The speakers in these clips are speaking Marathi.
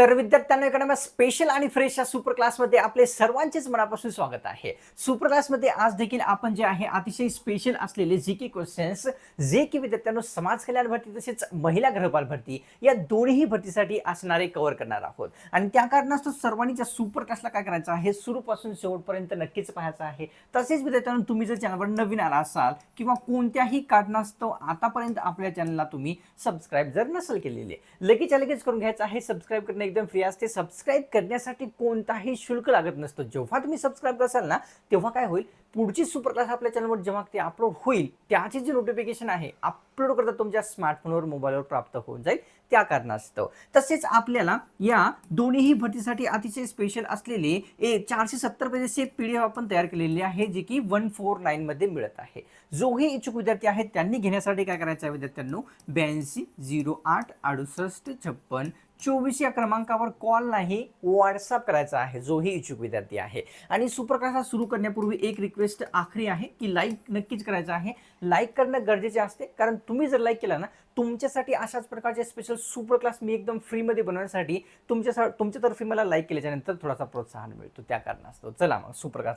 तर विद्यार्थ्यांना एका स्पेशल आणि फ्रेश या सुपर क्लासमध्ये आपले सर्वांचेच मनापासून स्वागत आहे. सुपर क्लासमध्ये आज देखील आपण जे आहे अतिशय स्पेशल असलेले जी के क्वेश्चन्स जे की विद्यार्थ्यांनो समाज कल्याण भरती तसेच महिला गृहपाल भरती या दोन्ही भरतीसाठी असणारे कव्हर करणार आहोत. आणि त्या कारणास्तव सर्वांनी त्या सुपर क्लासला काय करायचं आहे सुरूपासून शेवटपर्यंत नक्कीच पाहायचं आहे. तसेच विद्यार्थ्यांना तुम्ही जर चॅनलवर नवीन आला असाल किंवा कोणत्याही कारणास्तव आतापर्यंत आपल्या चॅनलला तुम्ही सबस्क्राईब जर नसेल केलेले लगेच लगेच करून घ्यायचं आहे. सबस्क्राईब करणे एकदम फ्री असते. सबस्क्राईब करण्यासाठी कोणताही शुल्क लागत नसतं. जेव्हा तुम्ही सबस्क्राईब कराल ना तेव्हा काय होईल? पुढची सुपर क्लास आपल्या चॅनलवर जेव्हा ते अपलोड होईल त्याची जी नोटिफिकेशन आहे अपलोड करता तुमच्या स्मार्टफोनवर मोबाईलवर प्राप्त होऊन जाईल. त्या कारणास्तव. तसेच आपल्याला या दोन्हीही भरतीसाठी अतिशय स्पेशल असलेले ए चारशे सत्तर पेजेसचे पी डी एफ आपण तयार केलेली आहे जे की वन फोर नाईनमध्ये मिळत आहे. जोही इच्छुक विद्यार्थी आहेत त्यांनी घेण्यासाठी काय करायचं आहे विद्यार्थ्यांनो? ब्याऐंशी झिरो आठ अडुसष्ट छप्पन चोवीस या क्रमांकावर कॉल नाही व्हॉट्सअप करायचा आहे. जोही इच्छुक विद्यार्थी आहे. आणि सुप्रकाशा सुरू करण्यापूर्वी एक रिक्वेस्ट आखरी आहे की लाईक नक्कीच करायचं आहे. लाईक करणं गरजेचे असते. कारण तुम्ही जर लाईक केला ना तुमच्यासाठी अशाच प्रकारचे स्पेशल सुपर क्लास मी एकदम फ्रीमध्ये बनवण्यासाठी तुमच्या तुमच्यातर्फे मला लाईक केल्याच्यानंतर थोडासा प्रोत्साहन मिळतो. त्या कारणास्तव. चला मग सुपर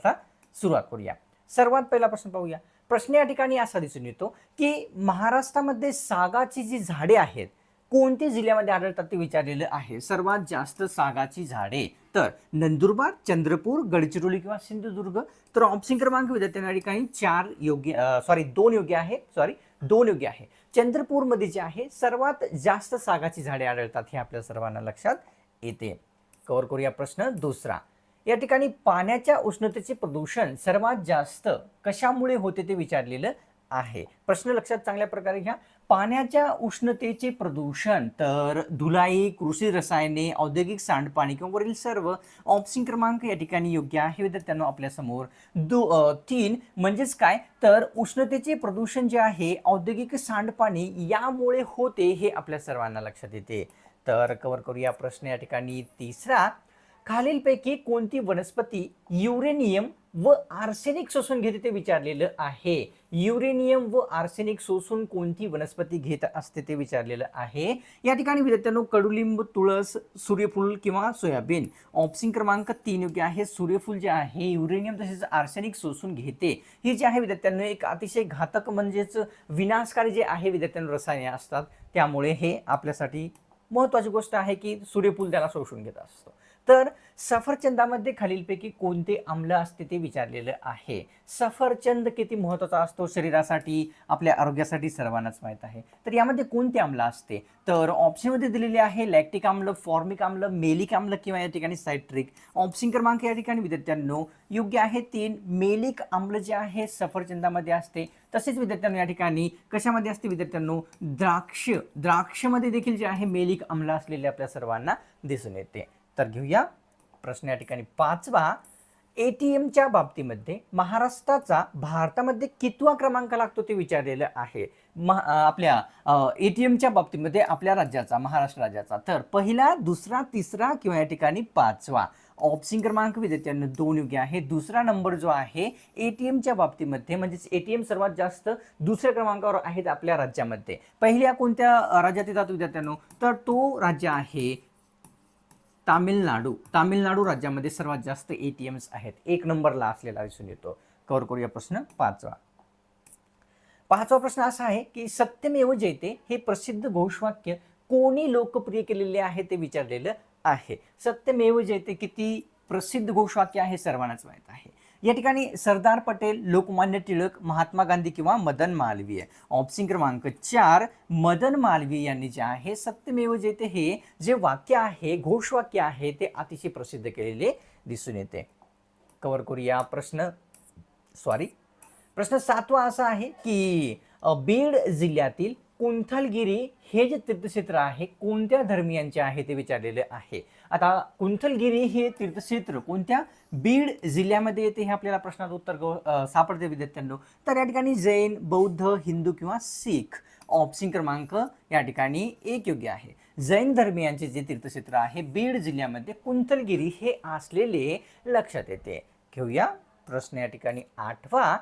सुरुवात करूया. सर्वात पहिला प्रश्न पाहूया. प्रश्न या ठिकाणी असा दिसून येतो की महाराष्ट्रामध्ये सागाची जी झाडे आहेत कोणत्या जिल्ह्यामध्ये आढळतात ते विचारलेलं आहे? सर्वात जास्त सागाची झाडे. तर नंदुरबार चंद्रपूर गडचिरोली किंवा सिंधुदुर्ग. तर ऑप्शन क्रमांक विद्यार्थ्यांना ठिकाणी चार योग्य सॉरी दोन योग्य आहे. सॉरी दोन योग्य आहे. चंद्रपूरमध्ये जे आहे सर्वात जास्त सागाची झाडे आढळतात हे आपल्या सर्वांना लक्षात येते. कवर करूया प्रश्न दुसरा. या ठिकाणी पाण्याच्या उष्णतेचे प्रदूषण सर्वात जास्त कशामुळे होते ते विचारलेलं आहे? प्रश्न लक्षात चांगल्या प्रकारे घ्या. पाण्याच्या उष्णतेचे प्रदूषण तर धुलाई कृषी रसायने औद्योगिक सांडपाणी किंवा वरील सर्व ऑप्शन क्रमांक या ठिकाणी योग्य आहे. विद्यार्थ्यांना आपल्यासमोर दो तीन म्हणजेच काय? तर उष्णतेचे प्रदूषण जे आहे औद्योगिक सांडपाणी यामुळे होते हे आपल्या सर्वांना लक्षात येते. तर कवर करूया प्रश्न या ठिकाणी. तिसरा खालीलपैकी कोणती वनस्पती युरेनियम व आर्सेनिक शोषून घेते ते विचारलेलं आहे. युरेनियम व आर्सेनिक शोषून कोणती वनस्पती घेत असते ते विचारलेलं आहे. या ठिकाणी विद्यार्थ्यांनो कडुलिंब तुळस सूर्यफूल किंवा सोयाबीन. ऑप्शन क्रमांक तीन योग्य आहे. सूर्यफूल जे आहे युरेनियम तसेच आर्सेनिक शोषून घेते. हे जे आहे विद्यार्थ्यांनो एक अतिशय घातक म्हणजेच विनाशकारी जे आहे विद्यार्थ्यांनो रसायने असतात. त्यामुळे हे आपल्यासाठी महत्त्वाची गोष्ट आहे की सूर्यफूल त्याला शोषून घेत असतो. तर सफरचंदामध्ये खालीलपैकी कोणते आम्ल असते ते विचारलेलं आहे. सफरचंद किती महत्त्वाचा असतो? शरीरासाठी आपल्या आरोग्यासाठी सर्वांनाच माहीत आहे. तर यामध्ये कोणते आम्ल असते? तर ऑप्शनमध्ये दिलेले आहे लॅक्टिक आम्ल फॉर्मिक आम्ल मेलिक आम्ल किंवा या ठिकाणी सायट्रिक. ऑप्शन क्रमांक या ठिकाणी विद्यार्थ्यांनो योग्य आहे तीन. मेलिक आम्ल जे आहे सफरचंदामध्ये असते. तसेच विद्यार्थ्यांनो या ठिकाणी कशामध्ये असते विद्यार्थ्यांनो? द्राक्ष. द्राक्षमध्ये देखील जे आहे मेलिक आम्ल असलेले आपल्या सर्वांना दिसून येते. तर घेऊया. प्रश्न या ठिकाणी पाचवा. ए टी एमच्या बाबतीमध्ये महाराष्ट्राचा भारतामध्ये कितवा क्रमांक लागतो ते विचारलेलं आहे. महा आपल्या ए टी एमच्या बाबतीमध्ये आपल्या राज्याचा महाराष्ट्र राज्याचा. तर पहिला दुसरा तिसरा किंवा या ठिकाणी पाचवा. ऑप्शन क्रमांक विद्यार्थ्यांना दोन योग्य आहे. दुसरा नंबर जो आहे ए टी एमच्या बाबतीमध्ये म्हणजेच ए टी एम सर्वात जास्त दुसऱ्या क्रमांकावर आहेत आपल्या राज्यामध्ये. पहिल्या कोणत्या राज्यात येतात विद्यार्थ्यांनो? तर तो राज्य आहे तामिळनाडू तामिळनाडू राज्यामध्ये सर्वात जास्त ए टी एम्स आहेत. एक नंबरला असलेला दिसून येतो. कवर करूया प्रश्न पाचवा. पाचवा प्रश्न असा आहे की सत्यमेव जयते हे प्रसिद्ध घोषवाक्य कोणी लोकप्रिय केलेले आहे ते विचारलेलं आहे. सत्यमेव जयते किती प्रसिद्ध घोषवाक्य आहे सर्वांनाच माहीत आहे. या ठिकाणी सरदार पटेल लोकमान्य टिळक महात्मा गांधी किंवा मदन मालवीय. ऑप्शन क्रमांक चार मदन मालवीय यांनी जे आहे सत्यमेव जयते हे जे वाक्य आहे घोषवाक्य आहे ते अतिशय प्रसिद्ध केलेले दिसून येते. कवर करूया प्रश्न सॉरी प्रश्न सातवा असा आहे की बीड जिल्ह्यातील कुंथलगिरी हे जे तीर्थक्षेत्र आहे कोणत्या धर्मियांचे आहे ते विचारलेले आहे? आता कुंथलगिरी हे तीर्थक्षेत्र कोणत्या बीड जिल्ह्यामध्ये येते हे आपल्याला प्रश्नात उत्तर सापडते विद्यार्थ्यांनो. तर या ठिकाणी जैन बौद्ध हिंदू किंवा सिख ऑप्शन क्रमांक या ठिकाणी एक योग्य आहे. जैन धर्मियांचे जे तीर्थक्षेत्र आहे बीड जिल्ह्यामध्ये कुंथलगिरी हे असलेले लक्षात येते. घेऊया प्रश्न या ठिकाणी आठवा.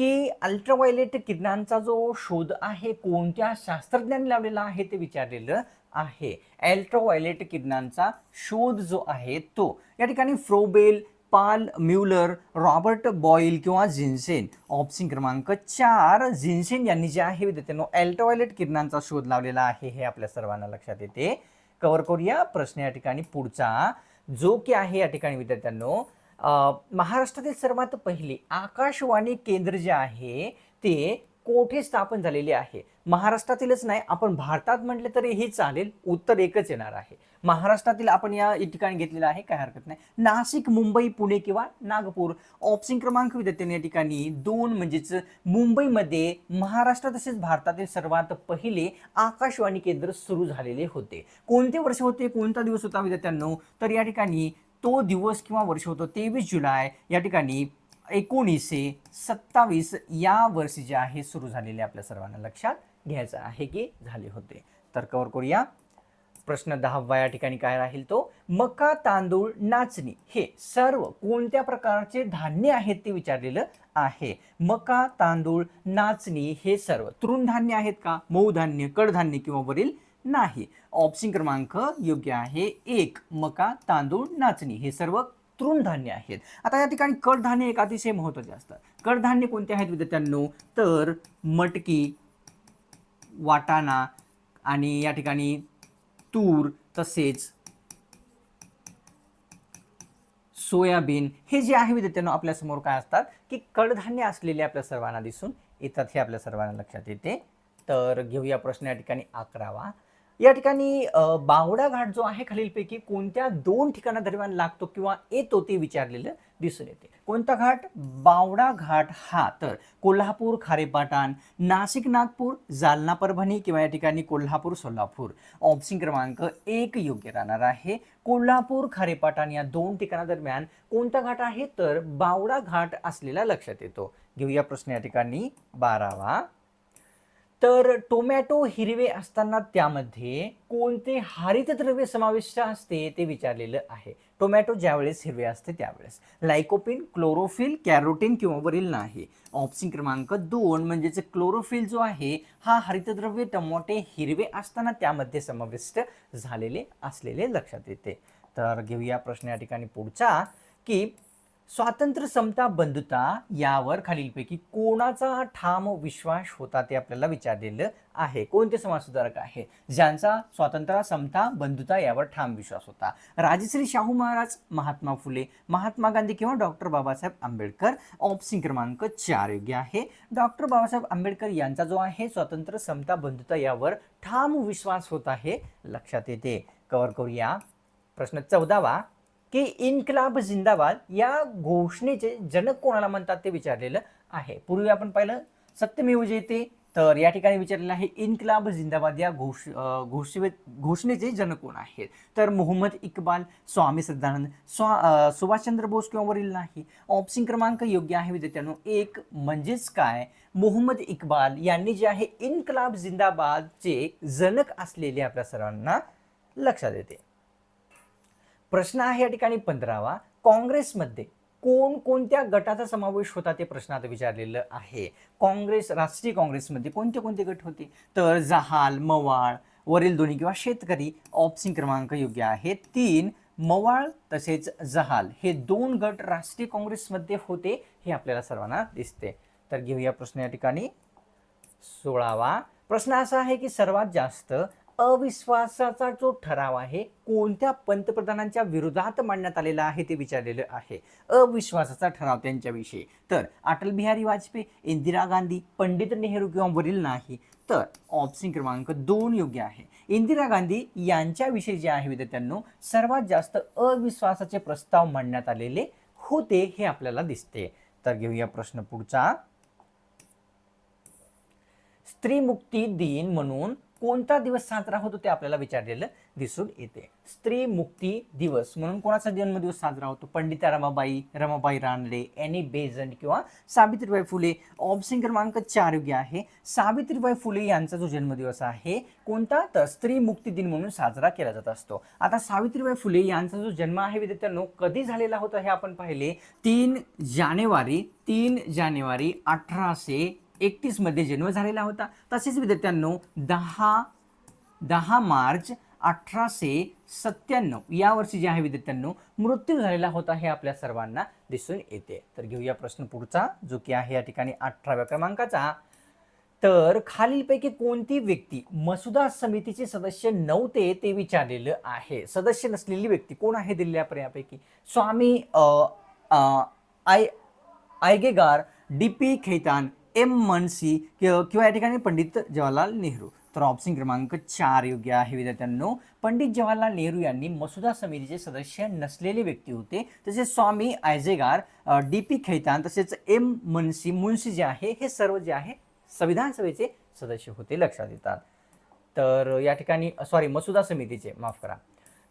की अल्ट्राव्हायलेट किरणांचा जो शोध आहे कोणत्या शास्त्रज्ञांनी लावलेला आहे ते विचारलेलं आहे. अल्ट्राव्हायलेट किरणांचा शोध जो आहे तो. या ठिकाणी Froebel Paul Muller Robert Boyle किंवा झिन्सेन. ऑप्शन क्रमांक चार जिन्सेन यांनी जे आहे विद्यार्थ्यांनो अल्ट्राव्हायलेट किरणांचा शोध लावलेला आहे हे आपल्या सर्वांना लक्षात येते. कव्हर करूया. प्रश्न या ठिकाणी पुढचा. जो की आहे या ठिकाणी विद्यार्थ्यांनो महाराष्ट्रातील सर्वात पहिले आकाशवाणी केंद्र जे आहे ते कोठे स्थापन झालेले आहे? महाराष्ट्रातीलच नाही आपण भारतात म्हटले तरी हे चालेल उत्तर एकच येणार आहे. महाराष्ट्रातील आपण या ठिकाणी घेतलेलं आहे काय हरकत नाही. नाशिक मुंबई पुणे किंवा नागपूर. ऑप्शन क्रमांक विद्यार्थ्यांनी या ठिकाणी. दोन म्हणजेच मुंबईमध्ये महाराष्ट्र तसेच भारतातील सर्वात पहिले आकाशवाणी केंद्र सुरू झालेले होते. कोणते वर्ष होते? कोणता दिवस होता विद्यार्थ्यांनो? तर या ठिकाणी तो दिवस किंवा वर्ष होतं तेवीस जुलै या ठिकाणी एकोणीसशे सत्तावीस या वर्षी जे आहे सुरू झालेले आपल्या सर्वांना लक्षात घ्यायचं आहे की झाले होते. तर कवर करूया. प्रश्न दहावा या ठिकाणी काय राहील तो? मका तांदूळ नाचणी हे सर्व कोणत्या प्रकारचे धान्य आहेत ते विचारलेलं आहे. मका तांदूळ नाचणी हे सर्व तृणधान्य आहेत का? मऊ धान्य कडधान्य किंवा वरील नाही. ऑप्शन क्रमांक योग्य आहे. एक मका तांदूळ नाचणी हे सर्व तृणधान्य आहेत. आता या ठिकाणी कडधान्य एक अतिशय महत्त्वाचे असतात कडधान्य कोणते आहेत विद्यार्थ्यांनो? तर मटकी वाटाणा आणि या ठिकाणी तूर तसेच सोयाबीन हे जे आहे विद्यार्थ्यांनो आपल्यासमोर काय असतात? की कडधान्य असलेले आपल्या सर्वांना दिसून येतात हे आपल्या सर्वांना लक्षात येते. तर घेऊया प्रश्न या ठिकाणी अकरावा. या ठिकाणी बावडा घाट जो आहे खालीलपैकी कोणत्या दोन ठिकाणादरम्यान लागतो किंवा येतो ते विचारलेलं दिसून येते. कोणता घाट? बावडा घाट हा. तर कोल्हापूर खारेपाटण नाशिक नागपूर जालना परभणी किंवा या ठिकाणी कोल्हापूर सोलापूर. ऑप्शन क्रमांक एक योग्य राहणार आहे. कोल्हापूर खारेपाटण या दोन ठिकाणादरम्यान कोणता घाट आहे? तर बावडा घाट असलेला लक्षात येतो. घेऊया प्रश्न या ठिकाणी बारावा. तर टोमॅटो हिरवे असताना त्यामध्ये कोणते हरितद्रव्य समाविष्ट असते ते विचारलेलं आहे. टोमॅटो ज्यावेळेस हिरवे असते त्यावेळेस. लायकोपिन क्लोरोफिल कॅरोटीन किंवा वरील नाही. ऑप्शन क्रमांक दोन म्हणजेच क्लोरोफिल जो आहे हा हरितद्रव्य टमाटे हिरवे असताना त्यामध्ये समाविष्ट झालेले असलेले लक्षात येते. तर घेऊया प्रश्न या ठिकाणी पुढचा की स्वातंत्र्य समता बंधुता यावर खालीलपैकी कोणाचा ठाम विश्वास होता ते आपल्याला विचारलेलं आहे. कोणते समाजसुधारक आहे? ज्यांचा स्वातंत्र्य समता बंधुता यावर ठाम विश्वास होता. राजश्री शाहू महाराज महात्मा फुले महात्मा गांधी किंवा डॉक्टर बाबासाहेब आंबेडकर ऑप्शन क्रमांक चार योग्य आहे. डॉक्टर बाबासाहेब आंबेडकर यांचा जो आहे स्वातंत्र्य समता बंधुता यावर ठाम विश्वास होत आहे लक्षात येते. कव्हर करूया. प्रश्न चौदावा. की इन्कलाब जिंदाबाद या घोषणेचे जनक कोणाला म्हणतात ते विचारलेलं आहे. पूर्वी आपण पाहिलं सत्यमेव जयते तर या ठिकाणी विचारलेलं आहे इन्कलाब जिंदाबाद या घोष घोषवे घोषणेचे जनक कोण आहेत? तर मोहम्मद इक्बाल स्वामी सदानंद स्वा सुभाषचंद्र बोस किंवा वरील नाही. ऑप्शन क्रमांक योग्य आहे विद्यार्थ्यांनो. एक म्हणजेच काय? मोहम्मद इक्बाल यांनी जे आहे इन्कलाब जिंदाबादचे जनक असलेले आपल्या सर्वांना लक्षात येते. प्रश्न आहे या ठिकाणी पंधरावा. काँग्रेसमध्ये कोण कोणत्या गटाचा समावेश होता ते प्रश्नात विचारलेलं आहे. काँग्रेस राष्ट्रीय काँग्रेसमध्ये कोणते कोणते गट होते? तर जहाल मवाळ वरील दोन्ही किंवा शेतकरी ऑप्शन क्रमांक योग्य आहे. तीन मवाळ तसेच जहाल हे दोन गट राष्ट्रीय काँग्रेसमध्ये होते हे आपल्याला सर्वांना दिसते. तर घेऊया प्रश्न या ठिकाणी. सोळावा. प्रश्न असा आहे की सर्वात जास्त अविश्वासाचा जो ठराव आहे कोणत्या पंतप्रधानांच्या विरोधात मांडण्यात आलेला आहे ते विचारलेलं आहे. अविश्वासाचा ठराव त्यांच्याविषयी. तर अटल बिहारी वाजपेयी इंदिरा गांधी पंडित नेहरू किंवा वरील नाही तर ऑप्शन क्रमांक दोन योग्य आहे. इंदिरा गांधी यांच्याविषयी जे आहे विद्यार्थ्यांनो सर्वात जास्त अविश्वासाचे प्रस्ताव मांडण्यात आलेले होते हे आपल्याला दिसते. तर घेऊया प्रश्न पुढचा. स्त्री मुक्ती दिन म्हणून कोणता दिवस साजरा होतो ते आपल्याला विचारलेलं दिसून येते. स्त्री मुक्ती दिवस म्हणून कोणाचा जन्मदिवस साजरा होतो? पंडिता रमाबाई रमाबाई रानडे एनी बेझंट किंवा सावित्रीबाई फुले. ऑप्शन क्रमांक चार योग्य आहे. सावित्रीबाई फुले यांचा जो जन्मदिवस आहे कोणता? तर स्त्री मुक्ती दिन म्हणून साजरा केला जात असतो. आता सावित्रीबाई फुले यांचा जो जन्म आहे विद्यार्थ्यांनो कधी झालेला होता हे आपण पाहिले? तीन जानेवारी तीन जानेवारी अठराशे एकतीसमध्ये जन्म झालेला होता. तसेच विद्यार्थ्यांनो दहा दहा मार्च अठराशे सत्त्याण्णव या वर्षी जे आहे विद्यार्थ्यांनो मृत्यू झालेला होता हे आपल्या सर्वांना दिसून येते. तर घेऊया प्रश्न पुढचा जो की आहे या ठिकाणी अठराव्या क्रमांकाचा. तर खालीलपैकी कोणती व्यक्ती मसुदा समितीचे सदस्य नव्हते ते विचारलेलं आहे. सदस्य नसलेली व्यक्ती कोण आहे दिलेल्या पर्यापैकी Swami I Iyengar D P Khaitan M Masani किंवा या ठिकाणी पंडित जवाहरलाल नेहरू. तर ऑप्शन क्रमांक चार योग्य आहे विद्यार्थ्यांनो. पंडित जवाहरलाल नेहरू यांनी मसुदा समितीचे सदस्य नसलेले व्यक्ती होते. तसेच स्वामी आयजेगार डी पी खैतान तसेच एम मनसी मुन्सी जे आहे हे सर्व जे आहे संविधान सभेचे सदस्य होते लक्षात येतात. तर या ठिकाणी सॉरी मसुदा समितीचे माफ करा.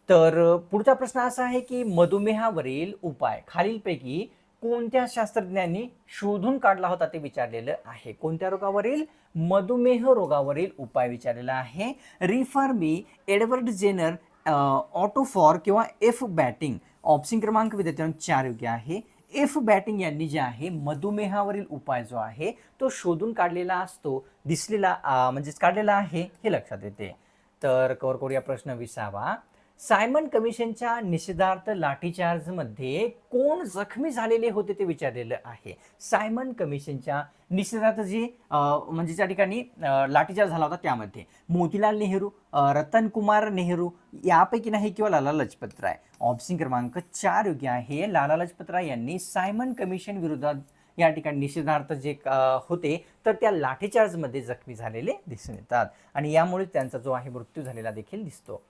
तर पुढचा प्रश्न असा आहे की मधुमेहावरील उपाय खालीलपैकी कोणत्या शास्त्रज्ञांनी शोधून काढला होता ते विचारलेलं आहे. कोणत्या रोगावरील? मधुमेह रोगावरील उपाय विचारलेला आहे. रिफर्मी एडवर्ड जेनर ऑटोफॉर किंवा एफ बॅटिंग. ऑप्शन क्रमांक विद्यार्थ्यांना चार योग्य आहे. एफ बॅटिंग यांनी जे आहे मधुमेहावरील उपाय जो आहे तो शोधून काढलेला असतो दिसलेला म्हणजेच काढलेला आहे हे लक्षात येते. तर कवर करूया प्रश्न विसावा. सायमन कमिशनच्या निषेधार्थ लाठीचार्जमध्ये कोण जखमी झालेले होते ते विचारलेलं आहे. सायमन कमिशनच्या निषेधार्थ जी म्हणजे त्या ठिकाणी लाठीचार्ज झाला होता त्यामध्ये मोतीलाल नेहरू रतन कुमार नेहरू यापैकी नाही किंवा लाला लजपत राय ऑप्शन क्रमांक चार योग्य आहे. लाला लजपत राय यांनी सायमन कमिशन विरोधात या ठिकाणी निषेधार्थ जे होते तर त्या लाठीचार्जमध्ये जखमी झालेले दिसून येतात. आणि यामुळे त्यांचा जो आहे मृत्यू झालेला देखील दिसतो.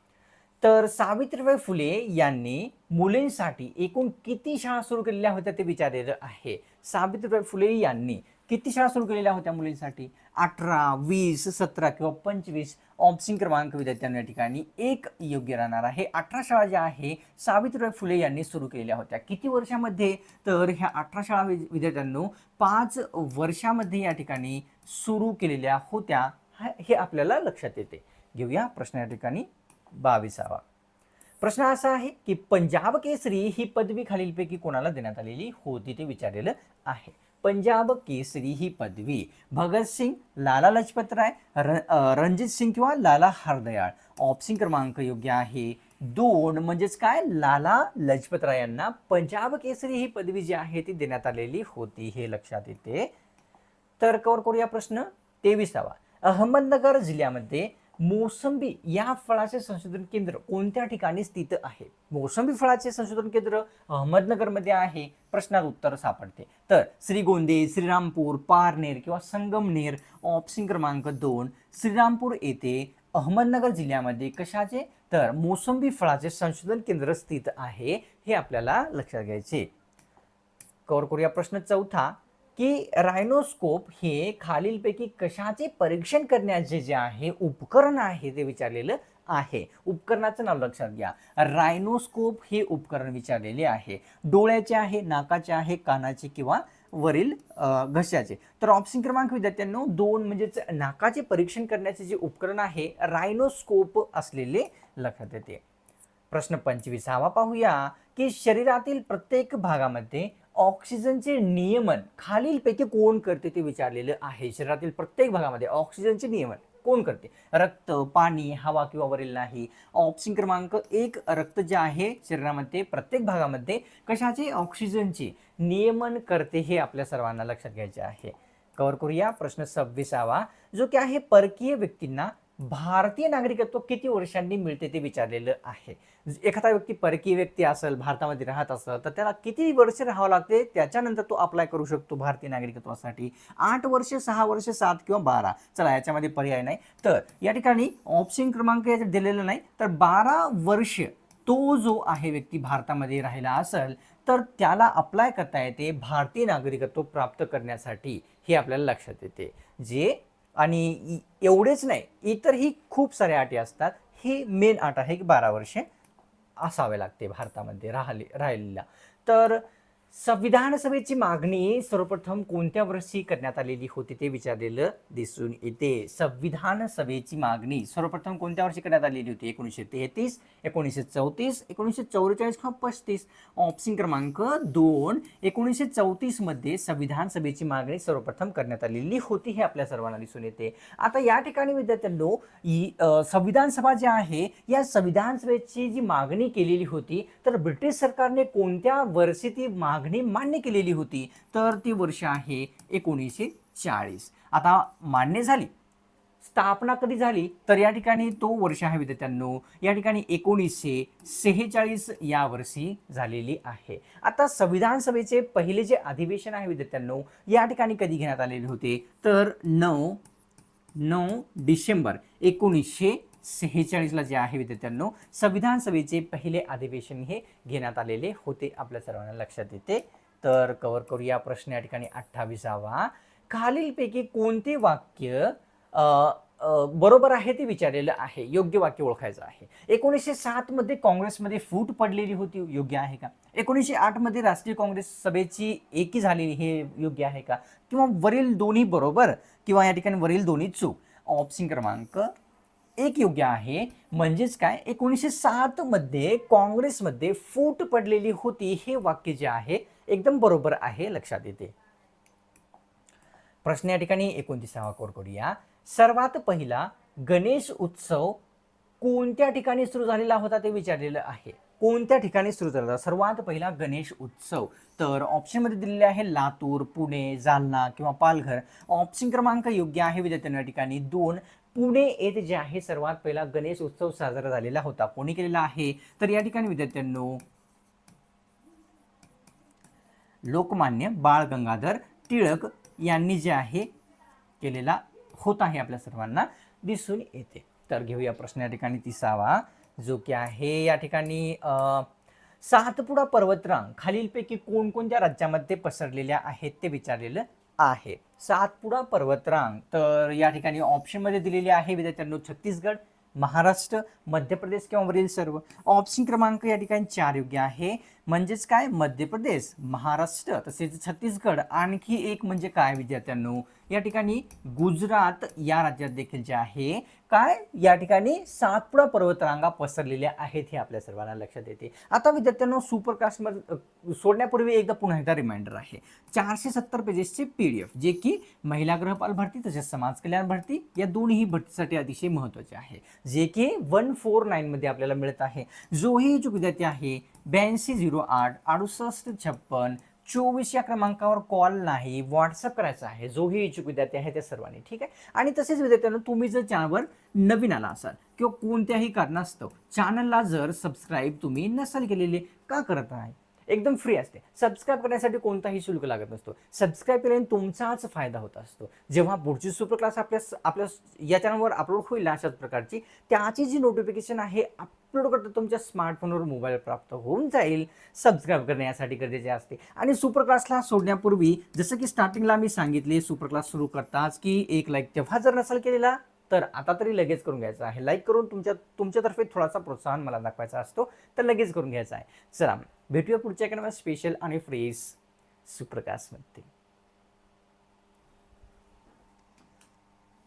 तर सावित्रीबाई फुले यांनी मुलींसाठी एकूण किती शाळा सुरू केलेल्या होत्या ते विचारलेलं आहे. सावित्रीबाई फुले यांनी किती शाळा सुरू केलेल्या होत्या मुलींसाठी? अठरा वीस सतरा किंवा पंचवीस ऑप्शन क्रमांक विद्यार्थ्यांना या ठिकाणी एक योग्य राहणार आहे. अठरा शाळा ज्या आहे सावित्रीबाई फुले यांनी सुरू केलेल्या होत्या. किती वर्षामध्ये? तर ह्या अठरा शाळा वि- विद्यार्थ्यांनो पाच वर्षामध्ये या ठिकाणी सुरू केलेल्या होत्या. हे आपल्याला लक्षात येते. घेऊया प्रश्न या ठिकाणी. बावीसावा. प्रश्न असा आहे की पंजाब केसरी ही पदवी खालीलपैकी कोणाला देण्यात आलेली होती ते विचारलेलं आहे. पंजाब केसरी ही पदवी भगतसिंग लाला लजपत राय र रणजित सिंग किंवा लाला हरदयाळ. ऑप्शन क्रमांक योग्य आहे दोन. म्हणजेच काय? लाला लजपत राय यांना पंजाब केसरी ही पदवी जी आहे ती देण्यात आलेली होती हे लक्षात येते. तर कवर करूया प्रश्न तेविसावा. अहमदनगर जिल्ह्यामध्ये मोसंबी या फळाचे संशोधन केंद्र कोणत्या ठिकाणी स्थित आहे? मोसंबी फळाचे संशोधन केंद्र अहमदनगरमध्ये आहे प्रश्नात उत्तर सापडते. तर श्रीगोंदे श्रीरामपूर पारनेर किंवा संगमनेर ऑप्शन क्रमांक दोन श्रीरामपूर येथे अहमदनगर जिल्ह्यामध्ये कशाचे? तर मोसंबी फळाचे संशोधन केंद्र स्थित आहे हे आपल्याला लक्षात घ्यायचे. कवर करूया प्रश्न चौथा. की रायनोस्कोप हे खालीलपैकी कशाचे परीक्षण करण्याचे जे आहे उपकरण आहे ते विचारलेलं आहे. उपकरणाचं नाव लक्षात घ्या. रायनोस्कोप हे उपकरण विचारलेले आहे. डोळ्याचे आहे नाकाचे आहे कानाचे किंवा वरील घशाचे. तर ऑप्शन क्रमांक विद्यार्थ्यांनो दोन म्हणजेच नाकाचे परीक्षण करण्याचे जे उपकरण आहे रायनोस्कोप असलेले लक्षात येते. प्रश्न पंचवीसावा पाहूया की शरीरातील प्रत्येक भागामध्ये ऑक्सिजनचे नियमन खालीलपैकी कोण करते ते विचारलेलं आहे. शरीरातील प्रत्येक भागामध्ये ऑक्सिजनचे नियमन कोण करते? रक्त पाणी हवा किंवा वरील नाही. ऑप्शन क्रमांक एक रक्त जे आहे शरीरामध्ये प्रत्येक भागामध्ये कशाचे? ऑक्सिजनचे नियमन करते हे आपल्या सर्वांना लक्षात घ्यायचे आहे. कव्हर करूया. प्रश्न सव्वीसावा जो की आहे परकीय व्यक्तींना भारतीय नागरिकत्व किती वर्षांनी मिळते ते विचारलेलं आहे. एखादा व्यक्ती परकीय व्यक्ती असेल भारतामध्ये राहत असेल तर त्याला किती वर्ष राहावं लागते? त्याच्यानंतर तो अप्लाय करू शकतो भारतीय नागरिकत्वासाठी. आठ वर्ष सहा वर्ष सात किंवा बारा. चला याच्यामध्ये पर्याय नाही. तर या ठिकाणी ऑप्शन क्रमांक याच्यात दिलेला नाही. तर बारा वर्ष तो जो आहे व्यक्ती भारतामध्ये राहिला असेल तर त्याला अप्लाय करता येते भारतीय नागरिकत्व प्राप्त करण्यासाठी. हे आपल्याला लक्षात येते. जे आणि एवढेच नाही इतरही खूप साऱ्या अटी असतात. ही मेन अट आहे की बारा वर्षे असावे लागते भारतामध्ये राहिले राहिलेल्या. तर संविधान सभेची मागणी सर्वप्रथम कोणत्या वर्षी करण्यात आलेली होती ते विचारलेलं दिसून येते. संविधान सभेची मागणी सर्वप्रथम कोणत्या वर्षी करण्यात आलेली होती? एकोणीसशे तेहतीस एकोणीसशे चौतीस एकोणीसशे चौवेचाळीस किंवा पस्तीस? ऑप्शन क्रमांक दोन एकोणीसशे चौतीसमध्ये संविधान सभेची मागणी सर्वप्रथम करण्यात आलेली होती हे आपल्या सर्वांना दिसून येते. आता या ठिकाणी विद्यार्थ्यांनो संविधान सभा जी आहे या संविधान सभेची जी मागणी केलेली होती तर ब्रिटिश सरकारने कोणत्या वर्षी ती मागणी मान्य केलेली होती तर ती वर्ष आहे एकोणीसशे चाळीस. आता मान्य झाली स्थापना कधी झाली तर या ठिकाणी तो वर्ष आहे विद्यार्थ्यांनो या ठिकाणी एकोणीसशे सेहेचाळीस या वर्षी झालेली आहे. आता संविधान सभेचे पहिले जे अधिवेशन आहे विद्यार्थ्यांनो या ठिकाणी कधी घेण्यात आलेले होते तर नऊ नऊ डिसेंबर एकोणीसशे सेहेचाळीसला जे आहे विद्यार्थ्यांनो संविधान सभेचे पहिले अधिवेशन हे घेण्यात आलेले होते आपल्या सर्वांना लक्षात येते. तर कव्हर करूया प्रश्न या ठिकाणी अठ्ठावीसावा. खालीलपैकी कोणते वाक्य बरोबर आहे ते विचारलेलं आहे? योग्य वाक्य ओळखायचं आहे. एकोणीसशे सातमध्ये काँग्रेसमध्ये फूट पडलेली होती योग्य आहे का? एकोणीसशे आठमध्ये राष्ट्रीय काँग्रेस सभेची एकी झालेली हे योग्य आहे का? किंवा वरील दोन्ही बरोबर किंवा या ठिकाणी वरील दोन्ही चूक? ऑप्शन क्रमांक एक योग्य आहे. म्हणजेच काय? एकोणीसशे सात मध्ये काँग्रेसमध्ये फूट पडलेली होती हे वाक्य जे आहे एकदम बरोबर आहे लक्षात येते. प्रश्न या ठिकाणी एकोणतीसावा कोड करूया. सर्वात पहिला गणेश उत्सव कोणत्या ठिकाणी सुरू झालेला होता ते विचारलेलं आहे. कोणत्या ठिकाणी सुरू झाला होता? सर्वात पहिला गणेश उत्सव. तर ऑप्शनमध्ये दिलेले आहे लातूर पुणे जालना किंवा पालघर. ऑप्शन क्रमांक योग्य आहे विद्यार्थ्यांना या ठिकाणी दोन. पुणे येथे जे आहे सर्वात पहिला गणेश उत्सव साजरा झालेला होता. कोणी केलेला आहे? तर या ठिकाणी विद्यार्थ्यांनो लोकमान्य बाळ गंगाधर टिळक यांनी जे आहे केलेला होत आहे आपल्या सर्वांना दिसून येते. तर घेऊया प्रश्न या ठिकाणी तिसावा जो की आहे या ठिकाणी सातपुडा पर्वतरांग खालीलपैकी कोणकोणत्या राज्यामध्ये पसरलेल्या आहेत ते विचारलेलं आहे. सातपुडा पर्वतरांग तर या ठिकाणी ऑप्शनमध्ये दिलेली आहे. विद्यार्थ्यांनो छत्तीसगड महाराष्ट्र मध्य प्रदेश किंवा वरील सर्व. ऑप्शन क्रमांक या ठिकाणी चार योग्य आहे. म्हणजेच काय? मध्य प्रदेश महाराष्ट्र तसेच छत्तीसगड आणखी एक म्हणजे काय विद्यार्थ्यांनो? या ठिकाणी गुजरात या राज्यात देखील जे आहे काय? या ठिकाणी सातपुडा पर्वतरांगा पसरलेल्या आहेत हे आपल्या सर्वांना लक्षात येते. आता विद्यार्थ्यांनो सुपरकास्टमध्ये सोडण्यापूर्वी एकदा पुन्हा एकदा रिमाइंडर आहे. चारशे सत्तर पेजेसचे पी डी एफ जे की महिला गृहपाल भरती तसेच समाज कल्याण भरती या दोन्ही भरतीसाठी अतिशय महत्त्वाचे आहे. जे की वन फोर नाईनमध्ये आपल्याला मिळत आहे. जोही जो विद्यार्थी आहे ब्याऐंशी झिरो आठ अडुसष्ट छप्पन चोवीस या क्रमांकावर कॉल नाही व्हॉट्सअप करायचा आहे. जोही इच्छुक विद्यार्थी आहे त्या सर्वांनी ठीक आहे? आणि तसेच विद्यार्थ्यांना तुम्ही जर चॅनलवर नवीन आला असाल किंवा कोणत्याही कारणास्तव चॅनलला जर सबस्क्राईब तुम्ही नसाल केलेले का करत नाही एकदम फ्री असते. सबस्क्राईब करण्यासाठी कोणताही शुल्क लागत नसतो. सबस्क्राईब केल्याने तुमचाच फायदा होत असतो. जेव्हा पुढची सुपर क्लास आपल्या आपल्या या चॅनलवर अपलोड होईल अशाच प्रकारची त्याची जी नोटिफिकेशन आहे अपलोड करता तुमच्या स्मार्टफोनवर मोबाईल प्राप्त होऊन जाईल. सबस्क्राईब करणे यासाठी गरजेचे असते. आणि सुपर क्लासला सोडण्यापूर्वी जसं की स्टार्टिंगला मी सांगितले सुपर क्लास सुरू करताच की एक लाईक तेव्हा जर नसेल केलेला तर आता तरी लगेच करून घ्यायचं आहे. लाईक करून तुमच्या तुमच्यातर्फे थोडासा प्रोत्साहन मला दाखवायचा असतो तर लगेच करून घ्यायचा आहे. चला. भेटूया पुढच्या एखाद्या स्पेशल आणि फ्रेश सुप्रकाशमध्ये.